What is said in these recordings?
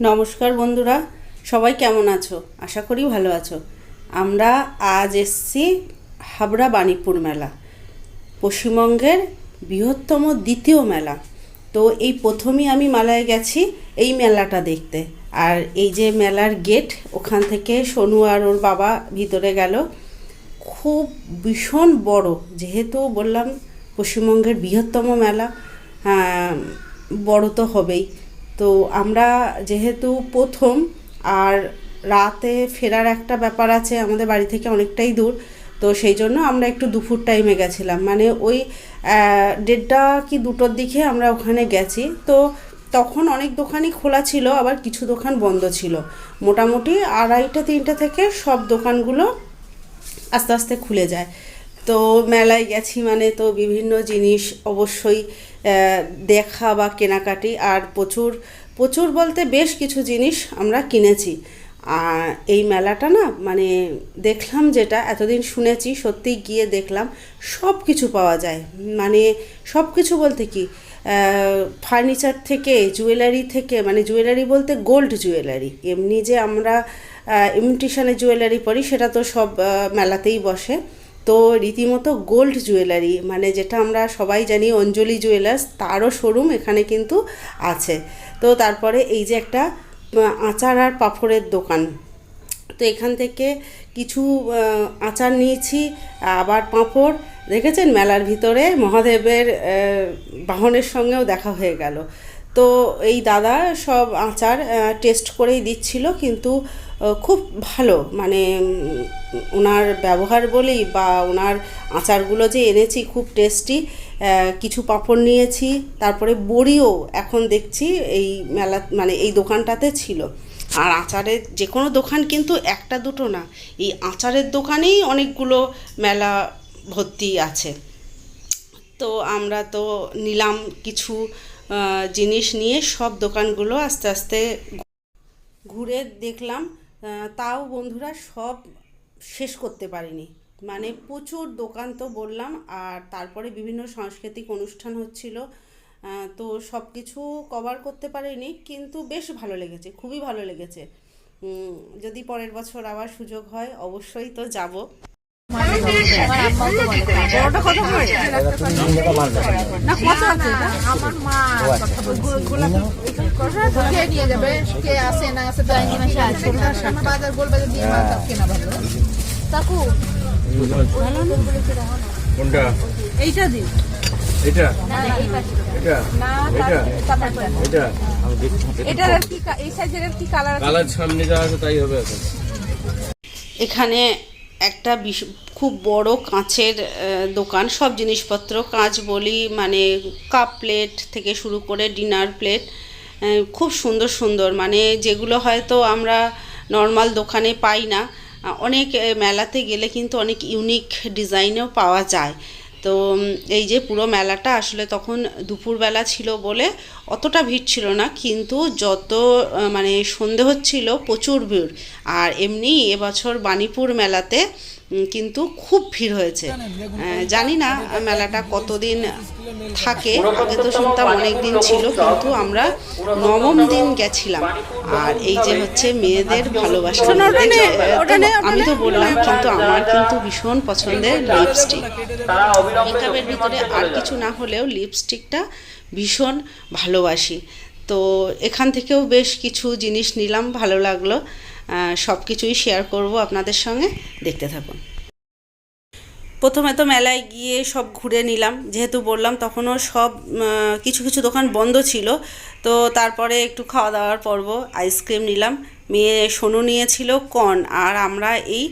নমস্কার বন্ধুরা সবাই কেমন আছো? আশা করি ভালো আছো। আমরা আজ এসছি হাবড়া বাণীপুর মেলা পশ্চিমবঙ্গের বৃহত্তম দ্বিতীয় মেলা। তো এই প্রথমেই আমি মেলায় গেছি এই মেলাটা দেখতে। আর এই যে মেলার গেট ওখান থেকে সোনু আর ওর বাবা ভিতরে গেল। খুব ভীষণ বড় যেহেতু বললাম পশ্চিমবঙ্গের বৃহত্তম মেলা হ্যাঁ, বড় তো হবেই। তো আমরা যেহেতু প্রথম, আর রাতে ফেরার একটা ব্যাপার আছে আমাদের বাড়ি থেকে অনেকটাই দূর, তো সেই জন্য আমরা একটু দুপুর টাইমে গেছিলাম। মানে ওই দেড়টা কি দুটোর দিকে আমরা ওখানে গেছি। তো তখন অনেক দোকানই খোলা ছিল, আবার কিছু দোকান বন্ধ ছিল। মোটামুটি আড়াইটা, তিনটে থেকে সব দোকানগুলো আস্তে আস্তে খুলে যায়। তো মেলায় গেছি মানে তো বিভিন্ন জিনিস অবশ্যই দেখা বা কেনাকাটি আর প্রচুর প্রচুর বলতে বেশ কিছু জিনিস আমরা কিনেছি। আর এই মেলাটা না মানে দেখলাম যেটা, এতদিন শুনেছি, সত্যি গিয়ে দেখলাম সব কিছু পাওয়া যায়। মানে সব কিছু বলতে কি ফার্নিচার থেকে, জুয়েলারি থেকে মানে জুয়েলারি বলতে গোল্ড জুয়েলারি। এমনি যে আমরা ইমিটেশনের জুয়েলারি পরি, সেটা তো সব মেলাতেই বসে। তো রীতিমতো গোল্ড জুয়েলারি মানে যেটা আমরা সবাই জানি অঞ্জলি জুয়েলার্স তারও শোরুম এখানে কিন্তু আছে। তো তারপরে এই যে একটা আচার আর পাঁপড়ের দোকান। তো এখান থেকে কিছু আচার নিয়েছি, আবার পাঁপড়, দেখেছেন মেলার ভিতরে মহাদেবের বাহনের সঙ্গেও দেখা হয়ে গেল। তো এই দাদা সব আচার টেস্ট করেই দিচ্ছিল, কিন্তু খুব ভালো মানে ওনার ব্যবহার বলেই বা ওনার আচারগুলো যে এনেছি খুব টেস্টি কিছু পাঁপড় নিয়েছি, তারপরে বড়িও এখন দেখছি এই মেলা মানে এই দোকানটাতে ছিল। আর আচারের যে কোনো দোকান কিন্তু একটা দুটো না, এই আচারের দোকানেই অনেকগুলো মেলা ভর্তি আছে। তো আমরা তো নিলাম কিছু জিনিস নিয়ে সব দোকানগুলো আস্তে আস্তে ঘুরে দেখলাম। তাও বন্ধুরা সব শেষ করতে পারিনি। মানে প্রচুর দোকান তো বললাম, আর তারপরে বিভিন্ন সাংস্কৃতিক অনুষ্ঠান হচ্ছিল। তো সব কিছু কভার করতে পারিনি, কিন্তু বেশ ভালো লেগেছে, খুবই ভালো লেগেছে। যদি পরের বছর আবার সুযোগ হয়, অবশ্যই তো যাব। বড়টা কত করে না কত আছে আমার মা কে নিয়ে যাবে কে আসে না আসে তাই কিনা আসে আমার বাজার গোল বাজার দিয়ে মাল কেনা ভালো কাকু কোনটা? এইটা দিন এটা এটা না এটা এটা এটার কি এই সাইজের কি কালার কালার সামনে যা আছে তাই হবে এখন। এখানে একটা খুব বড় কাঁচের দোকান, সব জিনিসপত্র, কাঁচ বলি মানে কাপ প্লেট থেকে শুরু করে ডিনার প্লেট খুব সুন্দর সুন্দর মানে যেগুলো হয়তো আমরা নর্মাল দোকানে পাই না অনেক মেলাতে গেলে কিন্তু অনেক ইউনিক ডিজাইনও পাওয়া যায়। তো এই যে পুরো মেলাটা আসলে তখন দুপুরবেলা ছিল বলে অতটা ভিড় ছিল না, কিন্তু যত মানে সন্ধে হচ্ছিল প্রচুর ভিড়। আর এমনি এবছর বাণীপুর মেলাতে কিন্তু খুব ভিড় হয়েছে। জানি না মেলাটা কতদিন থাকে আগে তো শুনতাম অনেক দিন ছিল কিন্তু আমরা নবম দিন গেছিলাম। আর এই যে হচ্ছে মেয়েদের ভালোবাসা। আমি তো বললাম কিন্তু আমার কিন্তু ভীষণ পছন্দের লিপস্টিক মেকআপের ভিতরে আর কিছু না হলেও লিপস্টিকটা ভীষণ ভালোবাসি। তো এখান থেকেও বেশ কিছু জিনিস নিলাম ভালো লাগল। সব কিছুই শেয়ার করব আপনাদের সঙ্গে। দেখতে থাকুন। প্রথমে তো মেলায় গিয়ে সব ঘুরে নিলাম। যেহেতু বললাম, তখনও সব কিছু কিছু দোকান বন্ধ ছিল। তো তারপরে একটু খাওয়া দাওয়ার পর্ব আইসক্রিম নিলাম। মেয়ে সোনু নিয়েছিল কর্ন আর আমরা এই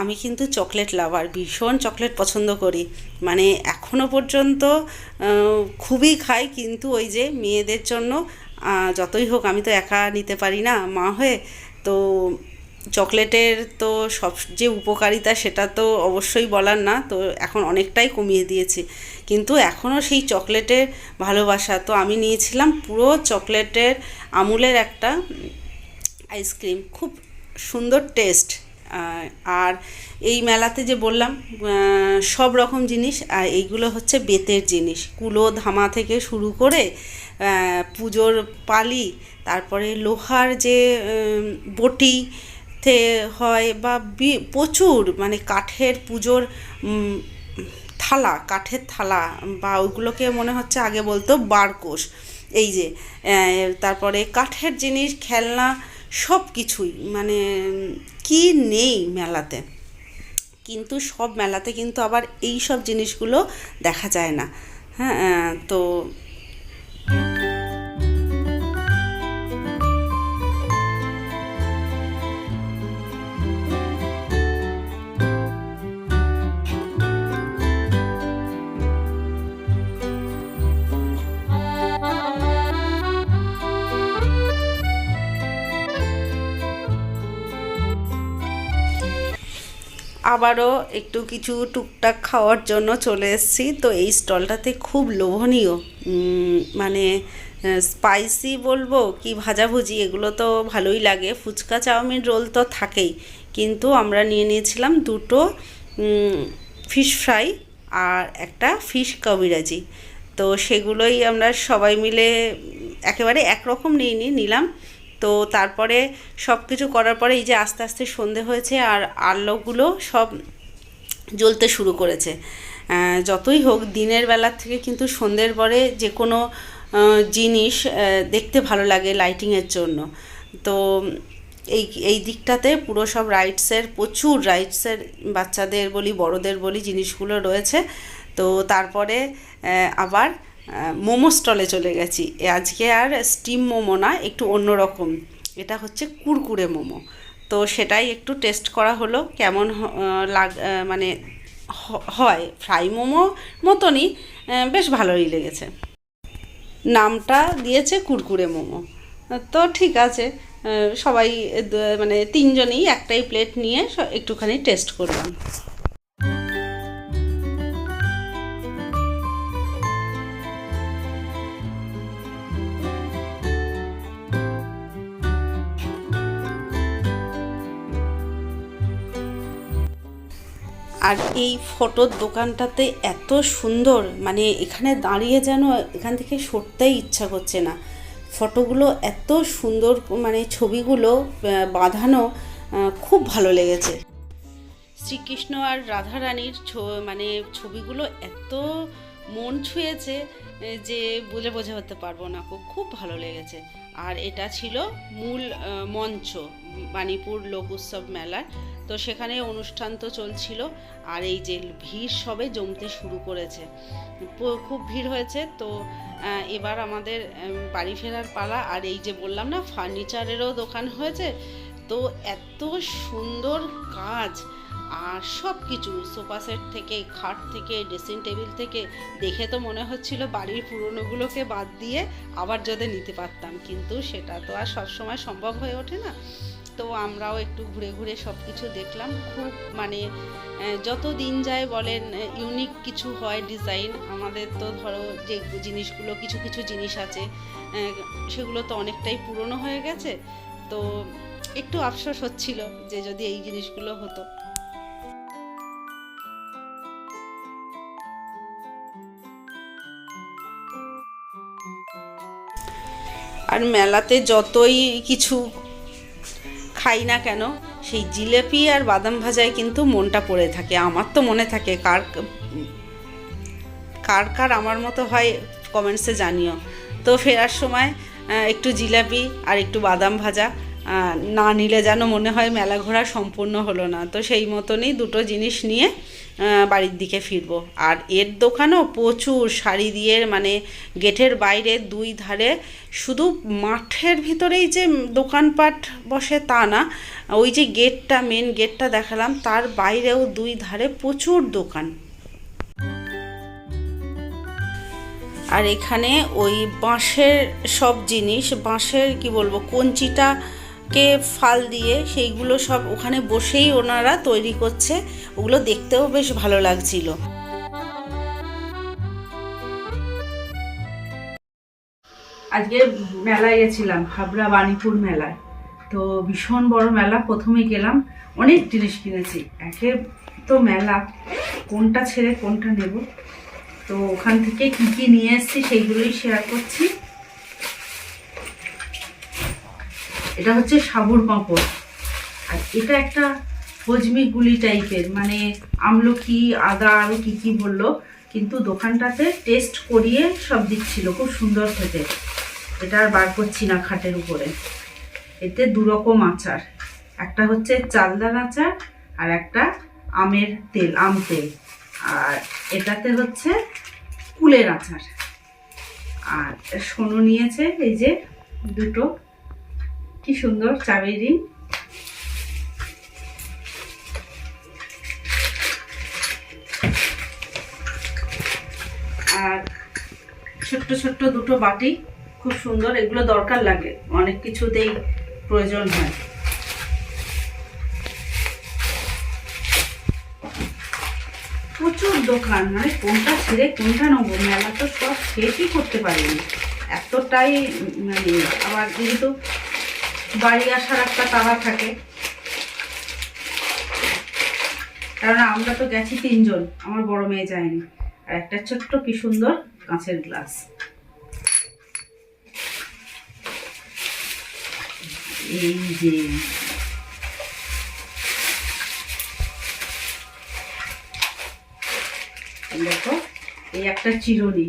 আমি কিন্তু চকলেট লাভার ভীষণ চকলেট পছন্দ করি। মানে এখনও পর্যন্ত খুবই খাই, কিন্তু ওই যে মেয়েদের জন্য যতই হোক, আমি তো একা নিতে পারি না মা হয়ে তো চকলেটের তো সব যে উপকারিতা সেটা তো অবশ্যই বলার না, তো এখন অনেকটাই কমিয়ে দিয়েছি। কিন্তু এখনও সেই চকলেটের ভালোবাসা, তো আমি নিয়েছিলাম পুরো চকলেটের আমুলের একটা আইসক্রিম খুব সুন্দর টেস্ট আর এই মেলাতে যে বললাম সব রকম জিনিস, আর এইগুলো হচ্ছে বেতের জিনিস। কুলো, ধামা থেকে শুরু করে পুজোর পালি তারপরে লোহার যে বটি তে হয় বা প্রচুর মানে কাঠের পুজোর থালা, কাঠের থালা বা ওইগুলোকে মনে হচ্ছে আগে বলতো বারকোষ এই যে তারপরে কাঠের জিনিস, খেলনা সব কিছুই মানে কি নেই মেলাতে। কিন্তু সব মেলাতে কিন্তু আবার এই সব জিনিসগুলো দেখা যায় না। হ্যাঁ তো আবারও একটু কিছু টুকটাক খাওয়ার জন্য চলে এসেছি। তো এই স্টলটাতে খুব লোভনীয়। মানে স্পাইসি বলব কি ভাজাভুজি, এগুলো তো ভালোই লাগে। ফুচকা, চাউমিন, রোল তো থাকেই। কিন্তু আমরা নিয়ে নিয়েছিলাম দুটো ফিশ ফ্রাই আর একটা ফিশ কবিরাজি। তো সেগুলোই আমরা সবাই মিলে একেবারে একরকম নিইনি নিলাম। তো তারপরে সব কিছু করার পরে এই যে আস্তে আস্তে সন্ধে হয়েছে আর আলোগুলো সব জ্বলতে শুরু করেছে। যতই হোক দিনের বেলার থেকে কিন্তু সন্ধ্যের পরে যে কোনো জিনিস দেখতে ভালো লাগে লাইটিংয়ের জন্য। তো এই এই দিকটাতে পুরো সব রাইডসের প্রচুর রাইডসের বাচ্চাদের বলি, বড়দের বলি জিনিসগুলো রয়েছে। তো তারপরে আবার মোমো স্টলে চলে গেছি। আজকে আর স্টিম মোমো না, একটু অন্যরকম এটা হচ্ছে কুরকুরে মোমো। তো সেটাই একটু টেস্ট করা হলো, কেমন লাগ মানে হয়। ফ্রাই মোমো মতনই বেশ ভালোই লেগেছে। নামটা দিয়েছে কুরকুরে মোমো। তো ঠিক আছে সবাই মানে তিনজনেই একটাই প্লেট নিয়ে একটুখানি টেস্ট করলাম। আর এই ফটোর দোকানটাতে এত সুন্দর মানে এখানে দাঁড়িয়ে যেন এখান থেকে সরতেই ইচ্ছা করছে না। ফটোগুলো এত সুন্দর মানে ছবিগুলো বাঁধানো খুব ভালো লেগেছে। শ্রীকৃষ্ণ আর রাধারানীর মানে ছবিগুলো এত মন ছুঁয়েছে যে বলে বোঝাতে পারব না খুব ভালো লেগেছে। আর এটা ছিল মূল মঞ্চ, বাণীপুর লোক উৎসব মেলার। তো সেখানে অনুষ্ঠান তো চলছিল, আর এই যে ভিড় সবে জমতে শুরু করেছে। খুব ভিড় হয়েছে, তো এবার আমাদের বাড়ি ফেরার পালা। আর এই যে বললাম না, ফার্নিচারেরও দোকান হয়েছে। তো এত সুন্দর কাজ আর সব কিছু, সোফা সেট থেকে, খাট থেকে, ড্রেসিং টেবিল থেকে, দেখে তো মনে হচ্ছিল বাড়ির পুরনোগুলোকে বাদ দিয়ে আবার যদি নিতে পারতাম। কিন্তু সেটা তো আর সবসময় সম্ভব হয়ে ওঠে না। তো আমরাও একটু ঘুরে ঘুরে সব কিছু দেখলাম। খুব মানে যত দিন যায় বলেন ইউনিক কিছু হয় ডিজাইন আমাদের তো ধরো যে জিনিসগুলো কিছু কিছু জিনিস আছে সেগুলো তো অনেকটাই পুরনো হয়ে গেছে। তো একটু আফসোস হচ্ছিল যে যদি এই জিনিসগুলো হতো। আর মেলাতে যতই কিছু খাই না কেন, সেই জিলেপি আর বাদাম ভাজায় কিন্তু মনটা পড়ে থাকে। আমার তো মনে থাকে, কার কার কার আমার মতো হয় কমেন্টসে জানিও। তো ফেরার সময় একটু জিলাপি আর একটু বাদাম ভাজা। না নিলে যেন মনে হয় মেলা ঘোরা সম্পূর্ণ হলো না। তো সেই মতনই দুটো জিনিস নিয়ে বাড়ির দিকে ফিরবো। আর এর দোকানও প্রচুর শাড়ি দিয়ে মানে গেটের বাইরে দুই ধারে, শুধু মাঠের ভিতরেই যে দোকানপাট বসে তা না, ওই যে গেটটা মেন গেটটা দেখালাম, তার বাইরেও দুই ধারে প্রচুর দোকান। আর এখানে ওই বাঁশের সব জিনিস, বাঁশের কি বলব কঞ্চিটাকে ফাল দিয়ে সেইগুলো সব ওখানে বসেই ওনারা তৈরি করছে। ওগুলো দেখতেও বেশ ভালো লাগছিল। আজকে মেলায় গেছিলাম, হাবড়া বাণীপুর মেলায়। তো ভীষণ বড় মেলা, প্রথমে গেলাম, অনেক জিনিস কিনেছি। একে তো মেলা, কোনটা ছেড়ে কোনটা নেব। তো ওখান থেকে কি কি নিয়ে এসেছি সেইগুলোই শেয়ার করছি। এটা হচ্ছে সাবুর পাঁপড়। আর এটা একটা হজমি গুলি টাইপের মানে আমলকি, আদা আরও কী কী বলল, কিন্তু দোকানটাতে টেস্ট করিয়ে সব দিচ্ছিল, খুব সুন্দর খেতে। এটা আর বার করছি না খাটের উপরে। এতে দু রকম আচার। একটা হচ্ছে চালদার আচার, আর একটা আমের তেল, আম তেল। আর এটাতে হচ্ছে কুলের আচার। আর সোনু নিয়েছে, এই যে দুটো কি সুন্দর চাবি রিং আর ছোট্ট ছোট্ট দুটো বাটি, খুব সুন্দর, এগুলো দরকার লাগে, অনেক কিছুতেই প্রয়োজন হয়। প্রচুর দোকান মানে কোনটা ছেড়ে কোনটা নেব? মেলা তো সব শেষই করতে পারিনি। এতটাই মানে আবার যেহেতু বাড়ি আসার একটা তাড়া থাকে। কারণ আমরা তো গেছি তিনজন, আমার বড় মেয়ে যায়নি। আর একটা ছোট্ট কি সুন্দর কাঁচের গ্লাস। এই যে। দেখো, এই একটা চিরুনি,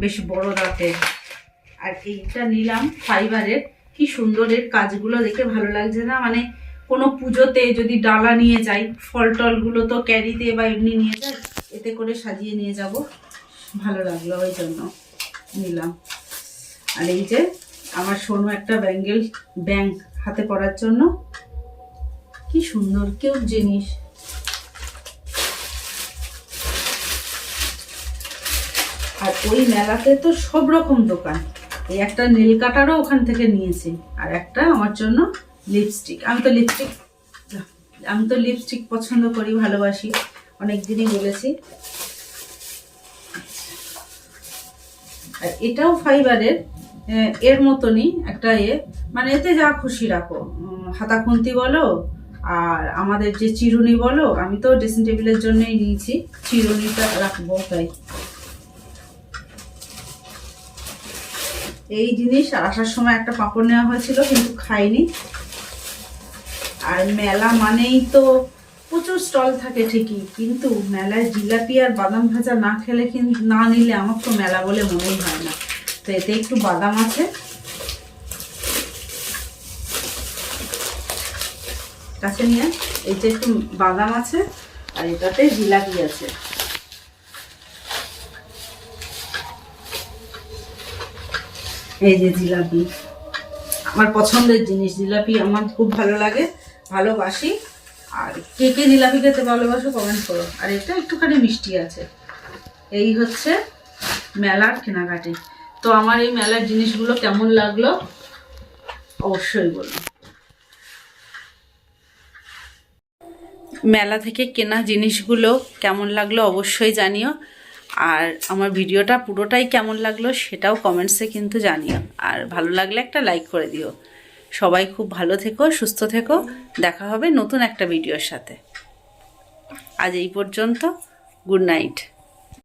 বেশ বড় দাঁতের। আর এইটা নিলাম ফাইবারের কি সুন্দর এর কাজগুলো দেখে ভালো লাগছে না? মানে কোনো পুজোতে যদি ডালা নিয়ে যাই ফল টলগুলো তো ক্যারিতে বা এমনি নিয়ে যাই, এতে করে সাজিয়ে নিয়ে যাব। ভালো লাগল ওই জন্য নিলাম। আর এই যে আমার সোনু একটা ব্যাঙ্গেল ব্যাংক হাতে পরার জন্য। কি সুন্দর, কেউ জিনিস। আর ওই মেলাতে তো সব রকম দোকান। এই একটা নীল কাটারও ওখান থেকে নিয়েছি। আর একটা আমার জন্য লিপস্টিক আমি তো লিপস্টিক আমি তো লিপস্টিক পছন্দ করি ভালোবাসি। অনেক দিনই বলেছি। আর এটাও ফাইবারের এর মতনই একটা এ। মানে এতে যা খুশি রাখো। উম, হাতা খুন্তি বলো আর আমাদের যে চিরুনি বলো আমি তো ড্রেসিং টেবিলের জন্যই নিয়েছি। চিরুনিটা রাখব তাই। এই জিনিস আসার সময় একটা পাঁপড় নেওয়া হয়েছিল, কিন্তু খাইনি। আর মেলা মানেই তো প্রচুর স্টল থাকে ঠিকই, কিন্তু মেলায় জিলাপি আর বাদাম ভাজা না খেলে কিন্তু না নিলে আমার তো মেলা বলে মনেই হয় না। তো এতে একটু বাদাম আছে। কাছে নিয়ে এইটা একটু বাদাম আছে, আর এটাতে জিলাপি আছে। এই যে জিলাপি। আমার পছন্দের জিনিস, জিলাপি আমার খুব ভালো লাগে, ভালোবাসি। আর কে কে জিলাপি খেতে ভালোবাসো কমেন্ট করো। আর এটা একটুখানি মিষ্টি আছে। এই হচ্ছে মেলার কেনাকাটি। তো আমার এই মেলার জিনিসগুলো কেমন লাগল, অবশ্যই বলো। মেলা থেকে কেনা জিনিসগুলো কেমন লাগল, অবশ্যই জানিও। আর আমার ভিডিওটা পুরোটাই কেমন লাগল সেটাও কমেন্টসে কিন্তু জানিও। আর ভালো লাগলে একটা লাইক করে দিও। সবাই খুব ভালো থেকো, সুস্থ থেকো। দেখা হবে নতুন একটা ভিডিওর সাথে। আজ এই পর্যন্ত গুড নাইট